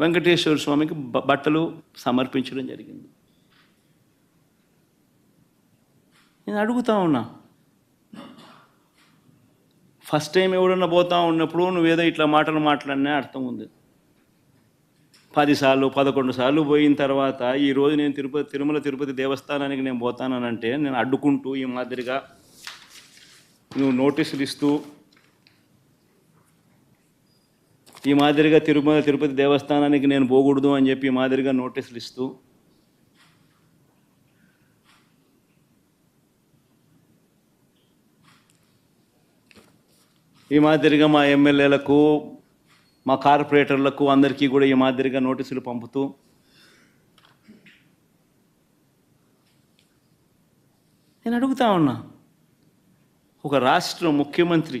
వెంకటేశ్వర స్వామికి బట్టలు సమర్పించడం జరిగింది. నేను అడుగుతా ఉన్నా. ఫస్ట్ టైం ఎవడన్నా పోతా ఉన్నప్పుడు నువ్వేదో ఇట్లా మాటలు మాట్లాడినా అర్థం ఉంది. పదిసార్లు పదకొండు సార్లు పోయిన తర్వాత ఈరోజు నేను తిరుపతి తిరుమల తిరుపతి దేవస్థానానికి నేను పోతానంటే నేను అడ్డుకుంటూ ఈ మాదిరిగా నువ్వు నోటీసులు ఇస్తూ ఈ మాదిరిగా తిరుమల తిరుపతి దేవస్థానానికి నేను పోకూడదు అని చెప్పి ఈ మాదిరిగా నోటీసులు ఇస్తూ ఈ మాదిరిగా మా ఎమ్మెల్యేలకు మా కార్పొరేటర్లకు అందరికీ కూడా ఈ మాదిరిగా నోటీసులు పంపుతూ నేను అడుగుతా ఉన్నా ఒక రాష్ట్ర ముఖ్యమంత్రి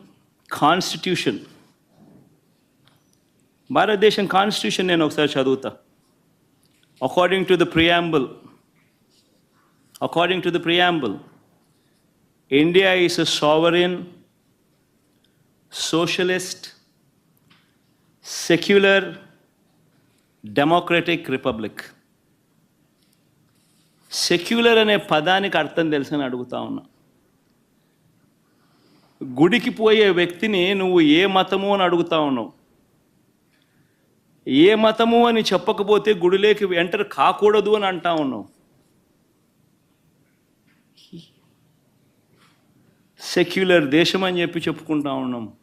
కాన్స్టిట్యూషన్ భారతదేశం కాన్స్టిట్యూషన్ నేను ఒకసారి చదువుతా according to the preamble according to the preamble India is a sovereign, socialist, secular, democratic republic. Secular అనే పదానికి అర్థం తెలుసని అడుగుతా ఉన్నా గుడికి పోయే వ్యక్తిని నువ్వు ఏ మతము అని అడుగుతా ఉన్నావు? ఏ మతము అని చెప్పకపోతే గుడిలోకి ఎంటర్ కాకూడదు అని అంటా ఉన్నావు. సెక్యులర్ దేశం అని చెప్పి చెప్పుకుంటా ఉన్నాం.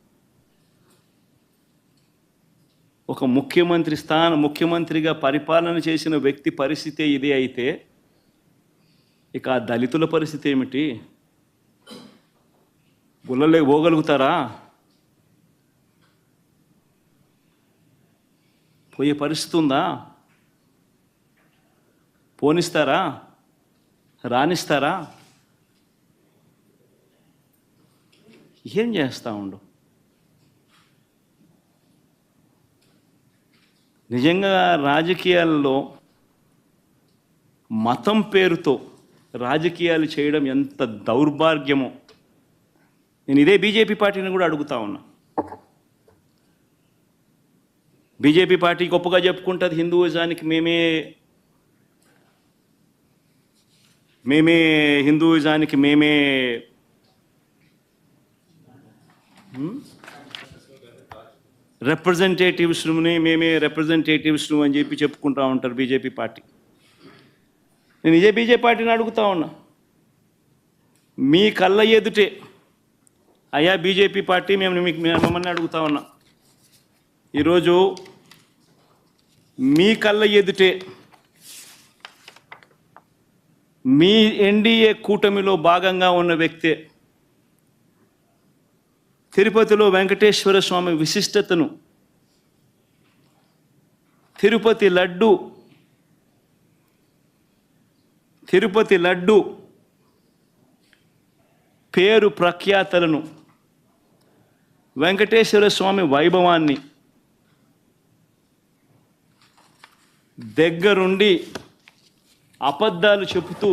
ఒక ముఖ్యమంత్రి స్థాన ముఖ్యమంత్రిగా పరిపాలన చేసిన వ్యక్తి పరిస్థితి ఇదే అయితే ఇక ఆ దళితుల పరిస్థితి ఏమిటి? గుళ్ళలే పోగలుగుతారా? పోయే పరిస్థితి ఉందా? పోనిస్తారా? రానిస్తారా? ఏం చేస్తా ఉండు? నిజంగా రాజకీయాల్లో మతం పేరుతో రాజకీయాలు చేయడం ఎంత దౌర్భాగ్యమో. నేను ఇదే బీజేపీ పార్టీని కూడా అడుగుతా ఉన్నా. బీజేపీ పార్టీ గొప్పగా చెప్పుకుంటుంది హిందూయిజానికి మేమే మేమే హిందూయిజానికి మేమే రిప్రజెంటేటివ్స్ని మేమే రిప్రజెంటేటివ్స్ను అని చెప్పి చెప్పుకుంటా ఉంటారు బీజేపీ పార్టీ. నేను ఇదే బీజేపీ పార్టీని అడుగుతా ఉన్నా. మీ కళ్ళ ఎదుటే అయ్యా బీజేపీ పార్టీ మేము మీకు మిమ్మల్ని అడుగుతా ఉన్నా. ఈరోజు మీ కళ్ళ ఎదుటే మీ ఎన్డీఏ కూటమిలో భాగంగా ఉన్న వ్యక్తే తిరుపతిలో వెంకటేశ్వర స్వామి విశిష్టతను తిరుపతి లడ్డు తిరుపతి లడ్డు పేరు ప్రఖ్యాతలను వెంకటేశ్వర స్వామి వైభవాన్ని దగ్గరుండి అబద్ధాలు చెబుతూ